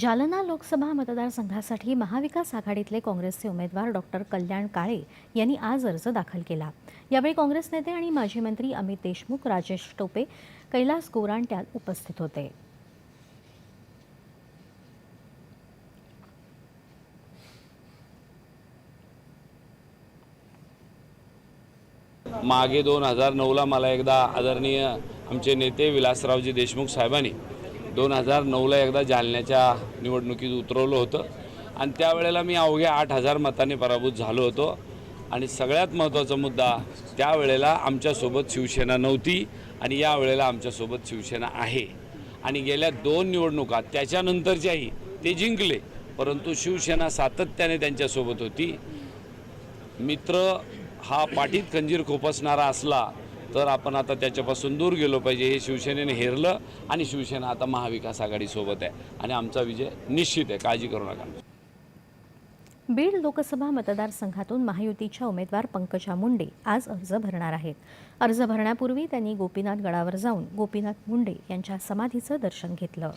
जालना लोकसभा मतदारसंघासाठी महाविकास आघाडीतले काँग्रेसचे उमेदवार डॉक्टर कल्याण काळे यांनी आज अर्ज दाखल केला. यावेळी काँग्रेस नेते आणि माजी मंत्री अमित देशमुख राजेश टोपे कैलास गोरांट्याल उपस्थित होते. मागे दोन हजार नऊला मला एकदा आदरणीय आमचे नेते विलासरावजी देशमुख साहेबांनी दोन हजार नऊला एकदा जालन्याच्या निवडणुकीत उतरवलं होतं. आणि त्यावेळेला मी अवघ्या आठ हजार मताने पराभूत झालो होतो. आणि सगळ्यात महत्त्वाचा मुद्दा त्यावेळेला आमच्यासोबत शिवसेना नव्हती आणि यावेळेला आमच्यासोबत शिवसेना आहे. आणि गेल्या दोन निवडणुका त्याच्यानंतरच्याही ते जिंकले. परंतु शिवसेना सातत्याने त्यांच्यासोबत होती. मित्र हा पाठीत खंजीर खोपसणारा असला तर आपण आता त्याच्यापासून दूर गेलो पाहिजे. हे शिवसेनेने हेरलं आणि शिवसेना आता महाविकास आघाडीसोबत आहे. आणि आमचा विजय निश्चित आहे. काळजी करू नका. बीड लोकसभा मतदारसंघातून महायुतीच्या उमेदवार पंकजा मुंडे आज अर्ज भरणार आहेत. अर्ज भरण्यापूर्वी त्यांनी गोपीनाथ गडावर जाऊन गोपीनाथ मुंडे यांच्या समाधीचं दर्शन घेतलं.